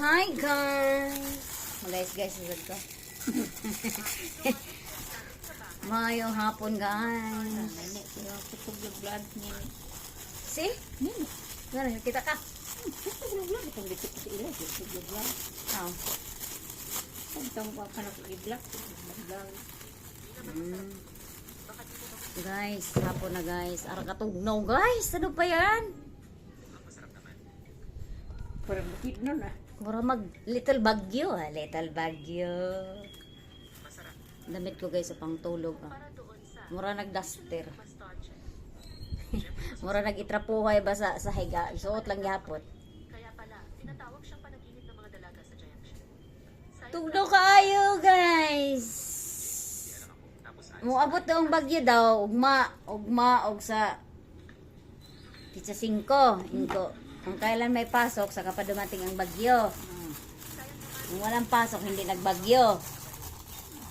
Hi guys! Guys, guys, isag ko. Mayong hapon guys. Nini. Gano'n, kita ka. Oh. Mm. Guys, hapon na guys. Ara katugnaw guys. Ano pa yan? Parang bukid nun ah. Mura mag little bagyo ah. Little bagyo. Damit ko guys sa pangtulog ah. Mura nagduster. Mura nagitrapuhay ba sa, sa higa. Suot lang yapot. Kaya pala, tinatawag siyang panaginip ng mga dalaga sa Jiangxi. Tugno kayo guys. Muabot daw ang bagyo daw. Ugma. Ugma. Og sa Pizza 5. Inko. Kung kailan may pasok, saka pa dumating ang bagyo. Kung walang pasok, hindi nagbagyo.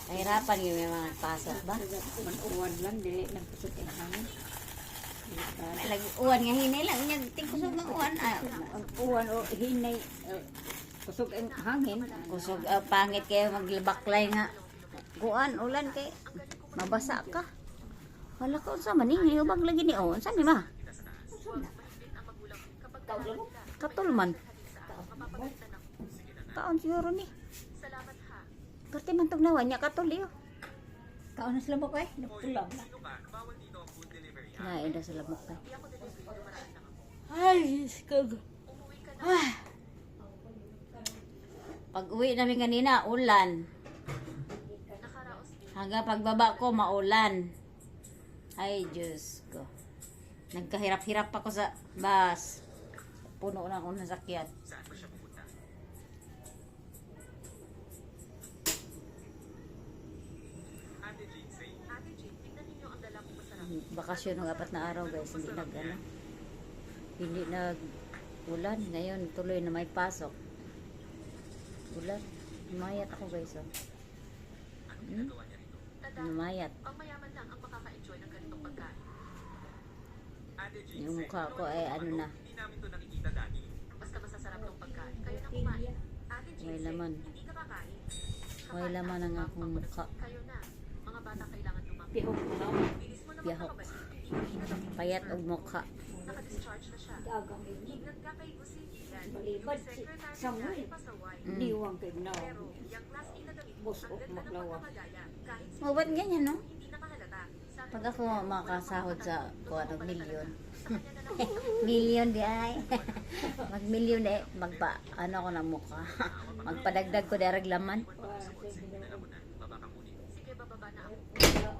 Kahirapan yung may mga pasok ba? Manuwan lang. Dili lang kusog yung hangin. Nag-uwan nga hinay lang. Yung tingkusog ng uwan. Ah, Ang uwan o hinay. Kusog ang hangin. kusog, ah, pangit kayo maglabaklay nga. Kuan, ulan kay mabasa ka. Wala ka unsa man ni ubag lagi ni oh. Unsa ni ma? Katul man. Kaon siguro ni. Salamat ha. Karte man tog nawa niya katul iyo. Kaon na sila mo kay. Nagtulang na. Na sila delivery, dumaraan lang ako. Ay, kag. Ah. Pag uwi namin kanina, ulan. Hanggang pagbaba ko, maulan. Ay, Diyos ko. Nagkahirap-hirap ako sa bus. Puno na ako ng sakyan. Ate Jean, tignan ninyo ang dala kong masarap. Bakasyon ng apat na araw, guys. Hindi nag, ano, hindi nag ulan. Ngayon, tuloy na may pasok. Ulan. Umayat ako, guys. Oh. Hmm? Tanda, Umayat. ang mayaman lang ang makaka-enjoy ng ganitong pagkain. Yung mukha ko ay ano na. Basta masasarap ng pagkain, kayo na kumain. Ate Jean, May laman. May laman ang akong mukha. Pihok ko naman Pihok. Payat og mukha. Dagang. Balibad si Samuel. Mm. Liwang kay na. Pero, yung class A na damit, Boss of Maklawa. Oh, ba't ganyan, no? Pag ko, ako makasahod sa kuha ng milyon. sa kanya na lang milyon di ay. Mag milyon eh. Magpa, ano ko ng mukha. Magpadagdag ko derag laman. Sige, bababa na ako.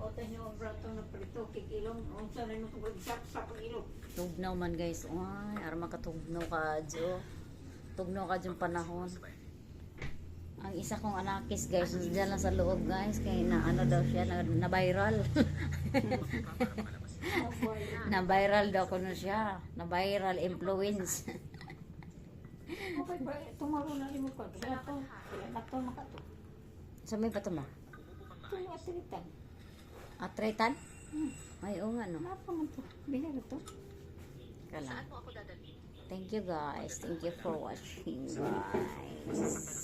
Otan nyo ang brato na prito. Kikilong. Unsa na nung kagsak sa pangilong. Tugnaw man guys. Ay, ara makatugnaw ka jo. Tugnaw ka dyan panahon. Ang isa kong anakis guys, dyan lang sa loob guys. Kaya na ano daw siya, na, na viral. na viral daw ko na siya. Na viral influence. Okay ba? Tumaro na rin mo ko. Kaya to. Na to makato. Sa may pa ma? Ito yung atiritan. Atretan? Ay, oo nga no. Napa man to. Binara to. Kala. Thank you guys. Thank you for watching guys.